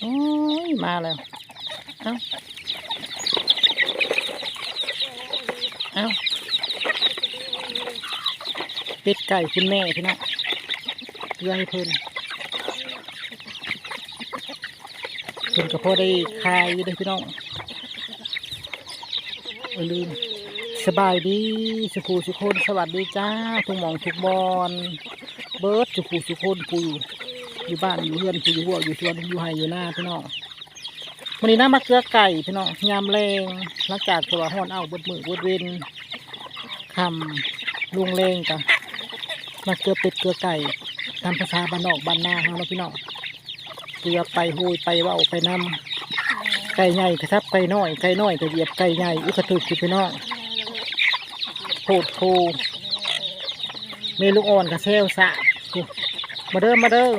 โอ้ยมาแล้ว เอ้าเอ้าเป็ดไก่คุณแม่พี่น้องเพื่อให้เพิ่นเพิ่นก็พอได้คายอยู่ด้พี่น้องเออลืมสบายดีสุขูสุคนสวัสดีจ้าทุกหมองทุกบอลเบิร์ดสุขูสุคนกู อยู่บ้านอยู่เรือนอยู่หัวอยู่สวนอยู่ไฮอยู่หน้าพี่น้องวันนี้น้ำมะเขือไก่พี่น้องยามแรงหลังจากตัวห้อนเอาบดมือบดเวนคำลุงเลงกะมาเกลือเป็ดเกลือไก่ตามภาษาบ้านนอกบ้านนาเฮาเนาพี่น้องเกลือไปหุยไปว่าไปนำไก่ใหญ่กระทับไก่น้อยไก่น้อยกระเหยียบไก่ใหญ่อุกกระถึกพี่น้องโพดโพเมลูกอ่อนกับเซลสะมาเด้อมาเด้อ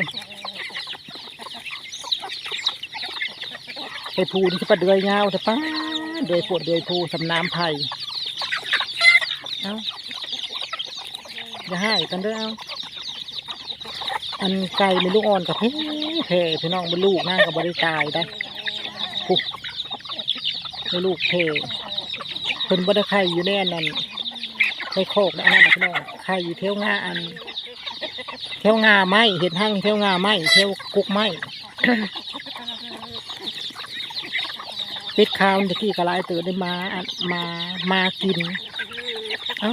ไปพูนี่คือปลาเดือยยาวแต่ป้าเดือยปวดเดือยพูสำน้ำไผ่เอาอย่าให้กันเด้อเอาอันไก่เมลูกอ่อนกับเพ่เพ่พี่น้องเป็นลูกนั่งกับบริตายได้ปุ๊บไม่ลูกเพ่เพิ่นบ่ได้ไข่อยู่ในอันนั้นไปโคกแล้วอันนั้นพี่น้องใครอยู่เที่ยวงาอันเที่ยวงาไม้เห็นทั้งเที่ยวงาไม้เที่ยวกุกไม้ ปิดขาวตะกี้กระไรตื่นได้มามามากินเอ้า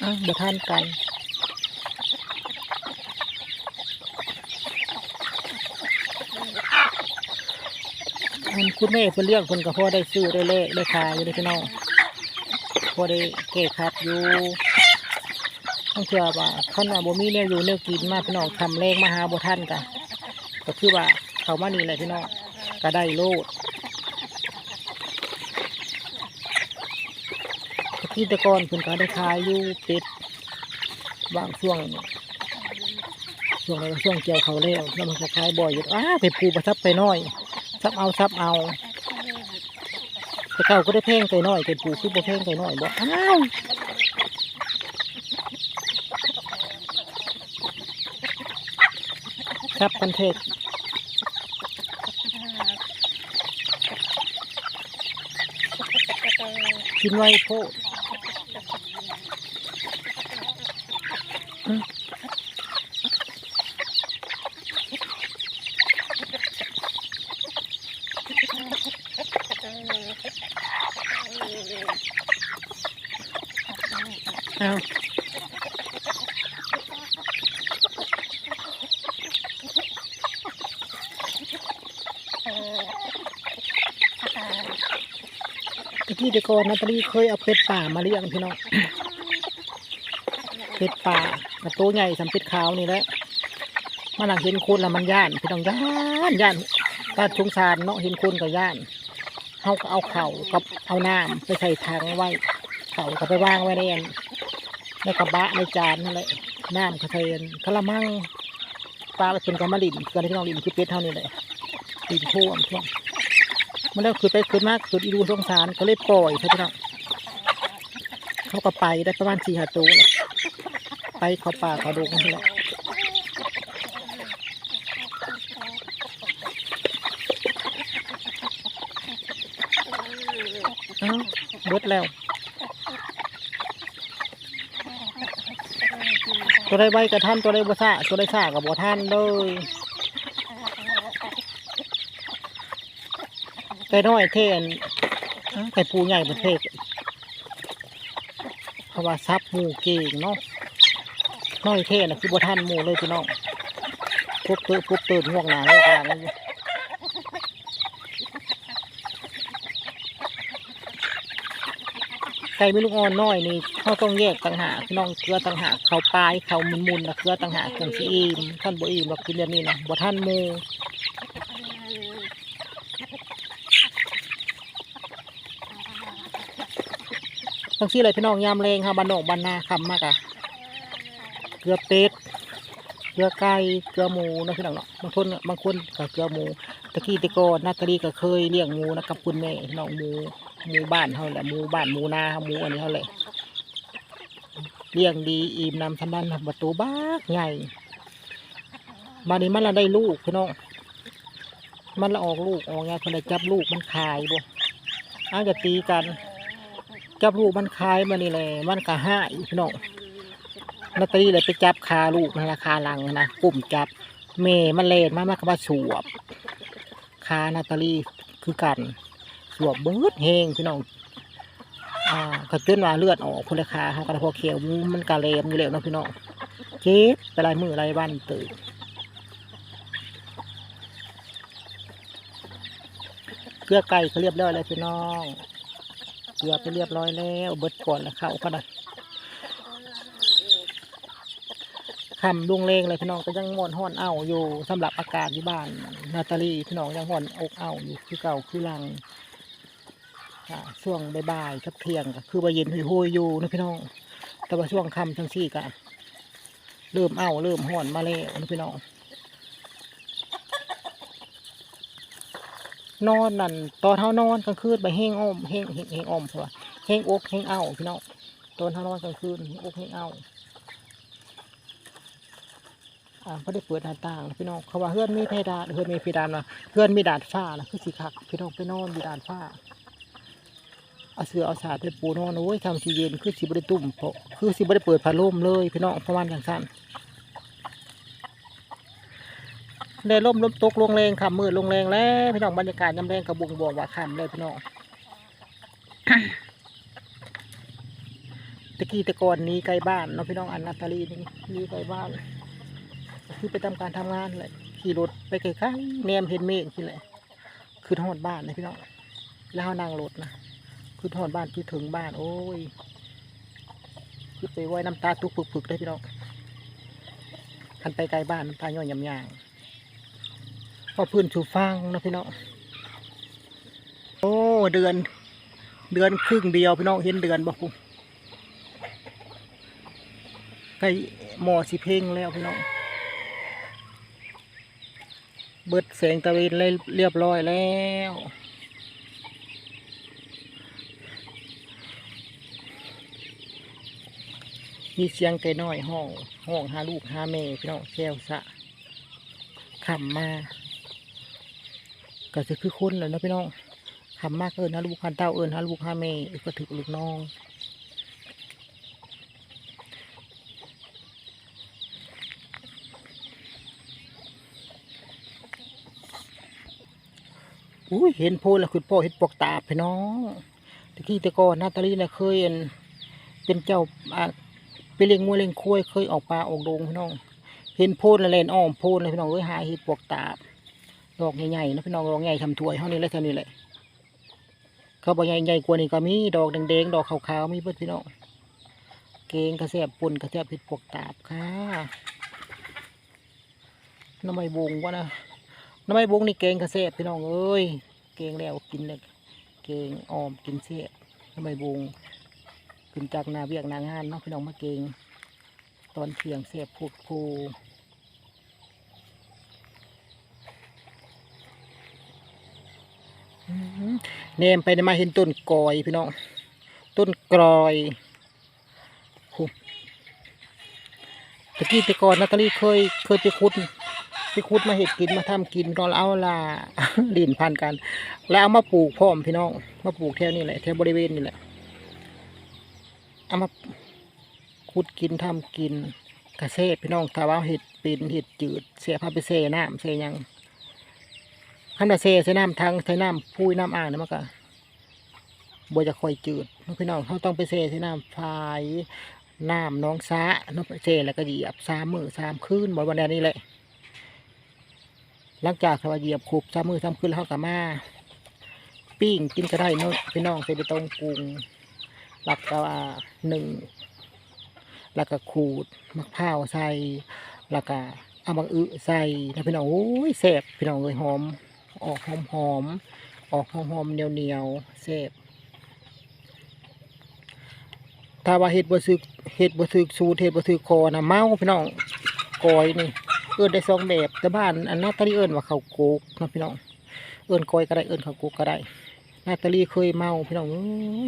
เอ้าเดี๋ยวทานกันอันคุณแม่เพิ่นเลี้ยงเพิ่นก็พอได้ซื้อได้เลขได้ขายอยู่เด้พี่น้องพอได้เกะขัดอยู่ต้องเชื่อว่าขันว่าบ่มีแนวอยู่แนวกินมาพี่น้องทำแรงมาหาบ่ท่านกะก็คือว่า เขามานี่แหละพี่น้องก็ได้โลดตะกี้แตะกอนเพิ่นก็ได้ขายอยู่เป็ดบางช่วงช่วงอะไรช่วงเกี่ยวเขาวแล้วแล้วมันก็ขายบ่อยอยู่อ้าไปปูประทับไปน้อยซับเอาซับเอาแต่เก่าก็ได้เพ่งไก่น้อยไก่ปูคือบ่เพ่งไก่น้อยบ่อ้าวครับกันเทศ กินไว้โพด กี้แต่ก่อนนาตาลีเคยเอาเป็ดป่ามาเลี้ยงพี่น้องเป็ดป่ากระโตวใหญ่สำเป็ดขาวนี่แหละมาหลังเห็นคนแล้วมันย่านพี่น้องย่านย่านตาสงสารเนาะเห็นคนก็ย่านเขาก็เอาเข่ากับเอาน้ำไปใส่ถังไว้เข่าก็ไปวางไว้ในนในกระบะในจานนั่นแหละน้ำกระเทียนกระมังปลาเป็นกระมะลินกันที่น้องลินคือเป็ดเท่านี้เลยลินท่วมท่วม มันแล้วคือไปคือมากคืออีดูสงสารก็เลยปล่อยครับพี่น้องเขาก็ไปได้ประมาณสี่ห้าตัวแหละไปเขาป่าเขาดงนี่แหละเอ้าเบิดแล้ว ตัวได้ใบกระท่านตัวได้บัซ่าตัวได้ซ่ากับบัวท่านเลย ไก่น้อยเทนอ้าวไก่ปูใหญ่ประเทศเพราะว่าซับหมูเก่งเนาะน้อยเทนนะคือบัท่านหมูเลยพี่น้องพวกเติร์พวกเติร์ห่วงหนาห่วงหลังนี่ไก่ไม่ลูกอ่อนน้อยนี่เขาต้องแยกต่างหากพี่น้องเกลือต่างหากเขาปลายเขามุนมุนนะเกลือต่างหากองสีอิ่มท่านบ่อิ่มหรอกกินแบบนี้นะบ่ท่านมู ทั้งที่เลยพี่น้องยามเลงค่ะบ้านนอกบ้านนาคำมากอะเกลือเป็ดเกลือไก่เกลือหมูนะพี่น้องเนาะบางคนบางคนก็เกลือหมูตะกี้ตะกอนนาตาลีก็เคยเลี้ยงหมูนะกับคุณแม่พี่น้องหมูหมูบ้านเขาแหละหมูบ้านหมูนาหมูอันนี้เขาแหละเลี้ยงดีอิ่มนำทันดันประตูบ้าใหญ่บานนี้มันละได้ลูกพี่น้องมันละออกลูกออกไงคนใดจับลูกมันขายบ่อาจจะตีกัน จับลูกมันขายมานี่แหละมันก็ห้ายพี่น้องนาตีเลยไปจับคาลูกนราคาหลังนะกลุ่มจับเมมันเลนมามันก็มาสวบคานาตาลีคือกันสวบเบิดเฮงพี่น้องอ่ากระตุ้นว่าเลือดออกคนละคาเขากระพอเขียวมันกระเลมอยู่แล้วนะพี่น้องเจ็บไปลายมือลายวันตื่นเกลือไก่เขาเรียบร้อยเลยพี่น้อง เกลือไปเรียบร้อยแล้วเบิดก่อนแล้วเข้าก็ได้คำดวงเลงเลยพี่น้องก็ยังงอนห่อนเอาอยู่สำหรับอากาศที่บ้านนาตาลีพี่น้องยังห่อนอกเอาอยู่คือเก่าคือลังอ่าช่วงบ่ายๆกับเที่ยงก็คือว่าเย็นหุยๆอยู่นะพี่น้อง แต่ว่าช่วงค่ำทั้งสี่ก็เริ่มเอาเริ่มห่อนมาแล้วนะพี่น้อง นอนนั่นตอนเท่านอนกลางคืนไปแห้งอ้อมแห้งแห้งแห้งอ้อมเพราะว่าแห้งอกแห้งเอาพี่น้องตอนเท่านอนกลางคืนแห้งอกแห้งเอาอ่าไม่ได้เปิดหน้าต่างพี่น้องเขาว่าเฮือนมีเพดานเฮือนมีเพดานว่าเฮือนมีดาดฟ้านะคือสีคักพี่น้องไปนอนมีดาดฟ้าเอาเสือเอาสาดไปปูนอนโอ้ยทำสีเย็นคือสีบริตุ่มเพราะคือสีบริเปิดพัดลมเลยพี่น้องประมาณอย่างสั้น ได้ลมลมตกลงแรงค่ะมืดลงแรงแล้วพี่น้องบรรยากาศยำแรงกระบุงบวกว่าค่ำเลยพี่น้องตะกี้ตะกอนนี้ไกลบ้านเนาะพี่น้องอันนาตาลีนี่นี่ไกลบ้านคือไปทำการทำงานเลยขี่รถไปไกลๆแนมเห็นเมฆที่แหละคือทอดบ้านนะพี่น้องแล้วเขานั่งรถนะคือทอดบ้านคือถึงบ้าน โอ้ยคือไปไว้น้ำตาตุกปึกๆได้พี่น้องคันไปไกลบ้านน้ำตาย่อยยำยาง พอพื้นชูฟังนะพี่น้องโอ้เดือน เดือนครึ่งเดียวพี่น้องเห็นเดือนบ่ปุ๊ใกล้หมอสิเพ่งแล้วพี่น้องเบิดแสงตะเวนเรียบร้อยแล้วมีเสียงไก่น้อยห้องห้องหาลูกหาแม่พี่น้องแซวสะขำมา ก็จะคือคนเลยนะพี่น้องขำมากเอิญหาลูกหาเต้าเอิญหาลูกหาแม่ก็ถึกลูกน้องอุ้ยเห็นโพลแล้วคือพ่อเห็นปอกตาพี่น้องตะกี้ต่ก่อนนาตาลีนะเคยเป็นเจ้าไปเลี้ยงงัวเลี้ยงควายเคยออกปลาออกดงพี่น้อง เห็นโพนแล้วเล่นอ้อมโพนเลยพี่น้องเอ้ยหาเห็ดปวกตา ดอกใหญ่ๆนะพี่น้องดอกใหญ่ทำถ้วยเท่านี้และเท่านี้แหละเขาบอกใหญ่ๆกว่านี้ก็มีดอกแดงๆดอกขาวๆมีเบิดพี่น้องเกงกระแสบปุ่นกระแสบเห็ดปวกตาบค่ะน้ำไมบงวะนะน้ำไมบงนี่เกงกระแสบพี่น้องเอ้ยเกงแล้วกินเลยเกงออมกินเสียน้ำไมบงขึ้นจากนาเวียกนางานเนาะพี่น้องมาเกงตอนเที่ยงเสียบพูดพูอื้อหือ เนมไปมาเห็นต้นกอยพี่น้องต้นกรอยตะกี้ต่ก่อนนาตาลีเคยเคยไปขุดไปขุดมาเห็ดกินมาทำกินตอนเอาละดินพันกัน แล้วเอามาปลูกพร้อมพี่น้องมาปลูกแถวนี้แหละแถวบริเวณนี่แหละเอามาขุดกินทำกินกระเซบพี่น้องถ้าว่าเห็ดเป็นเห็ดจืดเสียพาไปเซน้ำเซหยัง ขันว่าเซใส่น้ำทางใส่น้ำพุยน้ำอ่างนี่มันก็บ่จะคอยจืดเนาะพี่น้องเขาต้องไปเซใส่น้ำพายน้ำน้องซาเนาะไปเซแล้วก็เหยียบสามมือสามคืนบ่วันนี้แหละหลังจากที่ว่าเหยียบขูบสามมือสามคืนแล้วเขาก็มาปิ้งกินก็ได้เนาะพี่น้องใส่ไปตรงปรุงหลักก็ว่าหนึ่งแล้วก็ขูดมะพร้าวใส่แล้วก็เอาบางอึใส่นะพี่น้องโอ้ยแซ่บพี่น้องเลยหอม ออกหอมหอมออกหอมหอมเหนียวเหนียวแซ่บถ้าว่าเห็ดบ่ซึกเห็ดบ่ซึกสูตรเห็ดบ่ซึกคอนะเมาพี่น้องกอยนี่เอิ้นได้สองแบบแต่บ้านอันนั้นตอนนี้เอิ้นว่าข้าโกกนะพี่น้องเอิ้นกอยก็ได้เอิ้นข้าโกกก็ได้นาตาลีเคยเมาพี่น้อง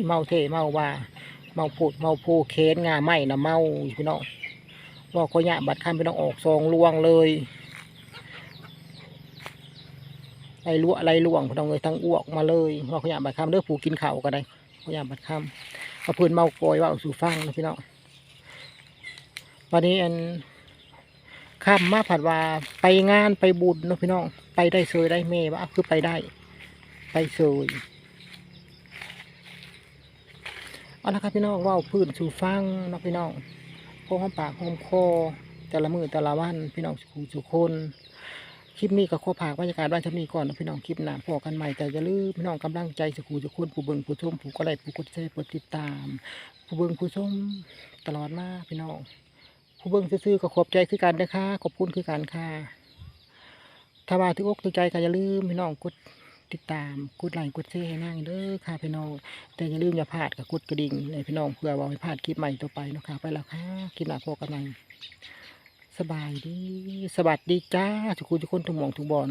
เมาเท่เมาว่า เมาพูดเมาโพเคนงาไม่นะเมาพี่น้องว่าก็ยะบัดคำพี่น้องออกซองลวงเลย ไรลวไรล่วงพี่น้องเลยทั้งอ้วกมาเลยเราขยามบัดคำเด้อผูกินเข้าก็ได้ขยามบัดคำเอาเพื่อนเมาโกยว่าสู่ฟังนะพี่น้องวันนี้อันข้ามมาผัดว่าไปงานไปบุญนะพี่น้องไปได้เซยได้เมย์ว่าคือไปได้ ไปเซยเอาละครับพี่น้องว่าพื้นสู่ฟังนะพี่น้องโค้งหอมปากหอมคอแต่ละมือแต่ละวันพี่น้องสู่สุคน คลิปนี้ก็ขอผากบรรยากาศบ้านชำนี้ก่อนนะพี่น้องคลิปหน้าพอกันใหม่แต่อย่าลืมพี่น้องกำลังใจสกูจะคนผู้เบิ่งผู้ชมผู้ก็ไลผู้กดแชร์ผู้ติดตาม ผู้เบิ่งผู้ชมตลอดมาพี่น้อง ผู้เบิ่งซื่อๆก็ขอบใจคือกันนะคะขอบคุณคือกันค่ะถ้าว่าถึงอกถึงใจก็อย่าลืมพี่น้องกดติดตามกดไลค์กดแชร์ให้นั่งเด้อค่ะพี่น้องแต่อย่าลืมอย่าพลาดกับกดกระดิ่งเลยพี่น้องเพื่อว่าไม่พลาดคลิปใหม่ต่อไปนะคะไปแล้วค่ะคลิปหน้าพอกันใหม่ สบายดี สวัสดีจ้าทุกคนทุกคนทุกมองทุกบอล